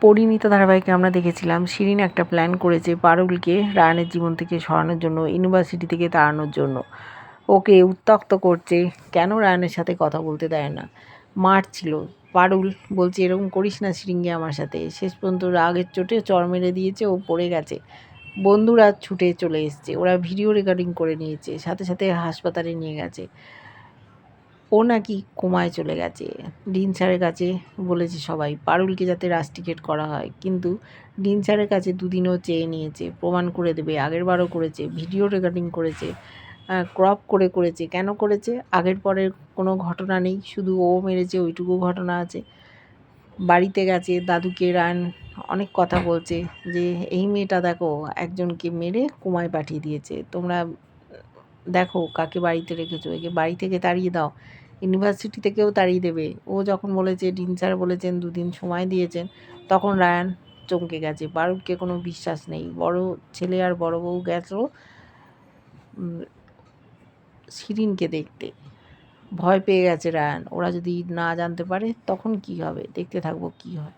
পরিণীতা ধারাবাহিকে আমরা দেখেছিলাম। শিরিন একটা প্ল্যান করেছে পারুলকে রায়ানের জীবন থেকে সরানোর জন্য ইউনিভার্সিটি থেকে তাড়ানোর জন্য। ওকে উত্তক্ত করছে, কেন রায়ানের সাথে কথা বলতে দেয় না? মারছিল। পারুল বলছে, এরকম করিস না শিরিঙ্গে আমার সাথে। শেষ পর্যন্ত রাগের চোটে চর মেরে দিয়েছে, ও পড়ে গেছে। বন্ধুরা ছুটে চলে এসছে। ওরা ভিডিও রেকর্ডিং করে নিয়েছে, সাথে সাথে হাসপাতালে নিয়ে গেছে। ও নাকি কোমায় চলে গেছে। ডিন স্যারের কাছে বলেছে সবাই, পারুলকে যাতে রাস টিকেট করা হয়। কিন্তু ডিন স্যারের কাছে দুদিনও চেয়ে নিয়েছে, প্রমাণ করে দেবে, আগের বারও করেছে, ভিডিও রেকর্ডিং করেছে ক্রপ করে করেছে, কেন করেছে, আগের পরের কোনো ঘটনা নেই, শুধু ও মেরেছে, ওইটুকু ঘটনা আছে। বাড়িতে গেছে, দাদুকে রান, অনেক কথা বলছে যে, এই মেয়েটা দেখো, একজনকে মেরে কুমায় পাঠিয়ে দিয়েছে, তোমরা দেখো কাকে বাড়িতে রেখেছো? একে বাড়ি থেকে তাড়িয়ে দাও। ইউনিভার্সিটি থেকেও তাড়িয়ে দেবে। ও যখন বলেছে, ডিন স্যার বলেছেন, দুদিন সময় দিয়েছেন, তখন রায়ান চমকে গেছে। বারুদকে কোনো বিশ্বাস নেই। বড় ছেলে আর বড় বউ গেছো শিরিনকে দেখতে। ভয় পেয়ে গেছে রায়ান। ওরা যদি না জানতে পারে, তখন কি হবে? দেখতে থাকব কি হয়।